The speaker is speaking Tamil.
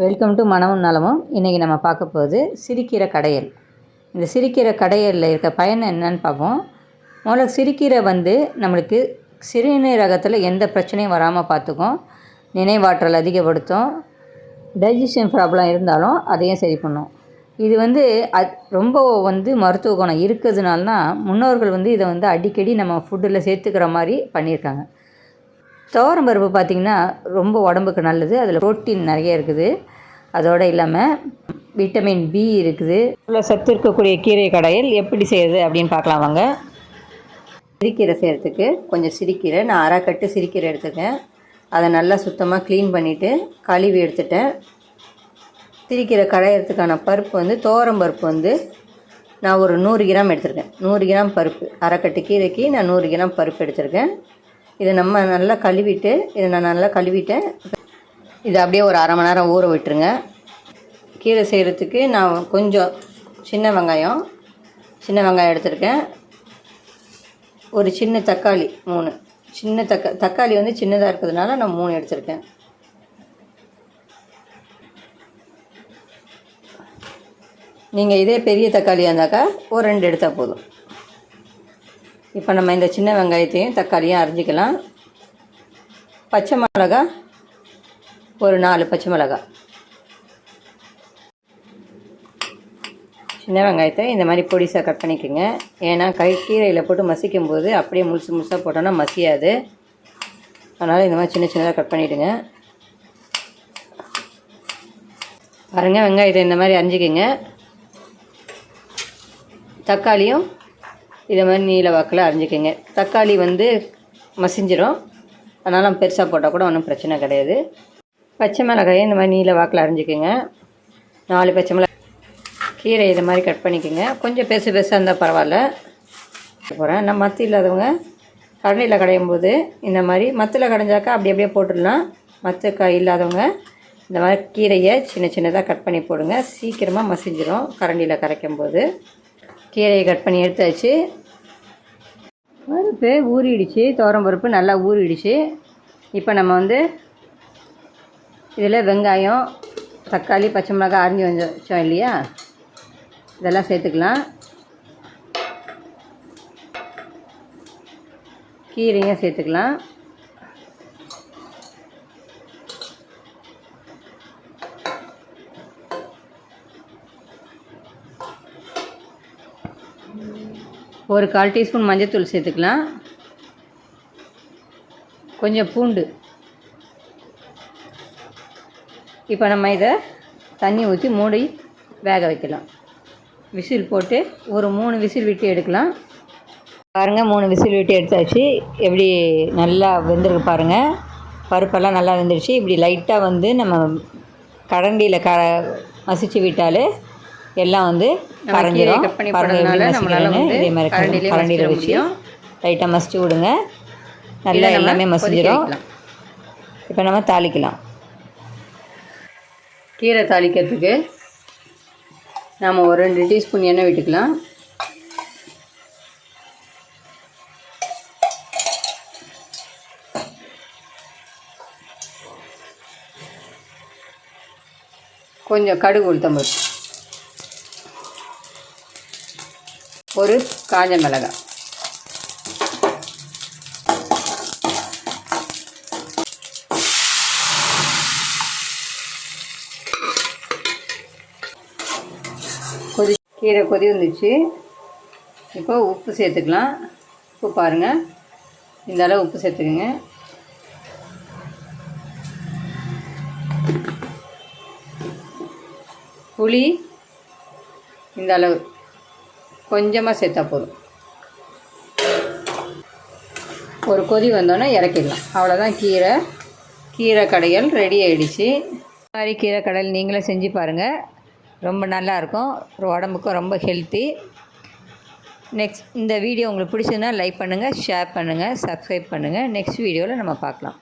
வெல்கம் டு மனமும் நலமும். இன்றைக்கி நம்ம பார்க்க போகுது சிரிக்கிற கடையல். இந்த சிரிக்கிற கடையலில் இருக்க பயன் என்னன்னு பார்ப்போம். முதல்ல சிரிக்கீரை வந்து நம்மளுக்கு சிறுநீரகத்தில் எந்த பிரச்சனையும் வராமல் பார்த்துக்கும். நினைவாற்றல் அதிகப்படுத்தும். டைஜஷன் ப்ராப்ளம் இருந்தாலும் அதையும் சரி பண்ணும். இது வந்து அது ரொம்ப வந்து மருத்துவ குணம் இருக்கிறதுனால தான் முன்னோர்கள் வந்து இதை வந்து அடிக்கடி நம்ம ஃபுட்டில் சேர்த்துக்கிற மாதிரி பண்ணியிருக்காங்க. துவரம் பருப்பு பார்த்திங்கன்னா ரொம்ப உடம்புக்கு நல்லது. அதில் புரோட்டீன் நிறைய இருக்குது. அதோடு இல்லாமல் விட்டமின் பி இருக்குது. இவ்வளோ சத்து இருக்கக்கூடிய கீரை கடையில் எப்படி செய்யுது அப்படின்னு பார்க்கலாம் வாங்க. சிறுக்கீரை செய்கிறதுக்கு கொஞ்சம் சிறுக்கீரை நான் அரை கட்டு சிறுக்கீரை எடுத்துக்கேன் அதை நல்லா சுத்தமாக க்ளீன் பண்ணிவிட்டு கழுவி எடுத்துட்டேன். சிறுக்கீரை கடையிறதுக்கான பருப்பு வந்து துவரம் பருப்பு வந்து நான் ஒரு நூறு கிராம் எடுத்திருக்கேன். நூறு கிராம் பருப்பு. அரைக்கட்டு கீரைக்கு நான் நூறு கிராம் பருப்பு எடுத்திருக்கேன். இதை நம்ம நல்லா கழுவிட்டு இதை நான் நல்லா கழுவிட்டேன். இதை அப்படியே ஒரு அரை மணி நேரம் ஊற விட்டுருங்க. கீரை செய்கிறதுக்கு நான் கொஞ்சம் சின்ன வெங்காயம் சின்ன வெங்காயம் எடுத்திருக்கேன். ஒரு சின்ன தக்காளி மூணு. சின்ன தக்கா தக்காளி வந்து சின்னதாக இருக்கிறதுனால நான் மூணு எடுத்திருக்கேன். நீங்கள் இதே பெரிய தக்காளியாக இருந்தாக்கா ஒரு ரெண்டு எடுத்தால் போதும். இப்போ நம்ம இந்த சின்ன வெங்காயத்தையும் தக்காளியும் அரிஞ்சிக்கலாம். பச்சை மிளகா ஒரு நாலு பச்சை மிளகா. சின்ன வெங்காயத்தை இந்த மாதிரி பொடிசாக கட் பண்ணிக்கோங்க. ஏன்னா கை கீரையில் போட்டு மசிக்கும் போது அப்படியே முழுசு முழுசாக போட்டோன்னா மசியாது. அதனால் இந்த மாதிரி சின்ன சின்னதாக கட் பண்ணிவிடுங்க பாருங்கள் வெங்காயத்தை இந்த மாதிரி அரிஞ்சிக்கோங்க. தக்காளியும் இதை மாதிரி நீல வாக்கில் அரிஞ்சிக்கோங்க தக்காளி வந்து மசிஞ்சிரும். அதனால் பெருசாக போட்டால் கூட ஒன்றும் பிரச்சனை கிடையாது. பச்சை மிளகாயை இந்த மாதிரி நீல வாக்கில் அரிஞ்சிக்கோங்க நாலு பச்சை மிளகாய் கீரை இதை மாதிரி கட் பண்ணிக்கோங்க. கொஞ்சம் பெருசு பெருசாக இருந்தால் பரவாயில்ல. போகிறேன் நான் மத்து இல்லாதவங்க கடலையில் கடையும் போது இந்த மாதிரி மத்தில் கடைஞ்சாக்கா அப்படி அப்படியே போட்டுடலாம். மத்து காய் இல்லாதவங்க இந்த மாதிரி கீரையை சின்ன சின்னதாக கட் பண்ணி போடுங்க. சீக்கிரமாக மசிஞ்சிரும் கரண்டியில் கரைக்கும் போது கீரையை கட் பண்ணி எடுத்தாச்சு. பருப்பு ஊறிடுச்சு துவரம் பருப்பு நல்லா ஊறிடுச்சு. இப்போ நம்ம வந்து இதில் வெங்காயம் தக்காளி பச்சை மிளகாய் அரிஞ்சு வச்சோம் இல்லையா? இதெல்லாம் சேர்த்துக்கலாம். கீரையும் சேர்த்துக்கலாம். ஒரு கால் டீஸ்பூன் மஞ்சத்தூள் சேர்த்துக்கலாம். கொஞ்சம் பூண்டு. இப்போ நம்ம இதை தண்ணி ஊற்றி மூடி வேக வைக்கலாம். விசில் போட்டு ஒரு மூணு விசில் விட்டு எடுக்கலாம். பாருங்கள் மூணு விசில் விட்டு எடுத்தாச்சு. எப்படி நல்லா வெந்திருக்கு பாருங்கள் பருப்பெல்லாம் நல்லா வெந்துருச்சு. இப்படி லைட்டாக வந்து நம்ம கரண்டியில் க மசிச்சு விட்டாலே எல்லாம் வந்து கரைஞ்சிரும். இதே மாதிரி கரண்டியில் வச்சு லைட்டாக மசிச்சு விடுங்க. நல்லா எல்லாமே மசிஞ்சிரும். இப்போ நம்ம தாளிக்கலாம். கீரை தாளிக்கிறதுக்கு நாம் ஒரு ரெண்டு டீஸ்பூன் எண்ணெய் விட்டுக்கலாம். கொஞ்சம் கடுகு உளுத்தம்பருப்பு. ஒரு காஞ்ச மிளகாய். கொதி கீரை கொதி வந்துச்சு. இப்போ உப்பு சேர்த்துக்கலாம். உப்பு பாருங்கள் இந்த அளவு உப்பு சேர்த்துக்குங்க. புளி இந்த அளவு. கொஞ்சமாக சேர்த்தா போதும். ஒரு கொதி வந்தோன்னே இறக்கிடலாம். அவ்வளோதான் கீரை. கீரை கடைகள் ரெடி ஆகிடுச்சு மாதிரி கீரை கடையில் நீங்களே செஞ்சு பாருங்கள் ரொம்ப நல்லாயிருக்கும் உடம்புக்கும் ரொம்ப ஹெல்த்தி நெக்ஸ்ட் இந்த வீடியோ உங்களுக்கு பிடிச்சதுன்னா லைக் பண்ணுங்கள் ஷேர் பண்ணுங்கள் சப்ஸ்கிரைப் பண்ணுங்கள் நெக்ஸ்ட் வீடியோவில் நம்ம பார்க்கலாம்.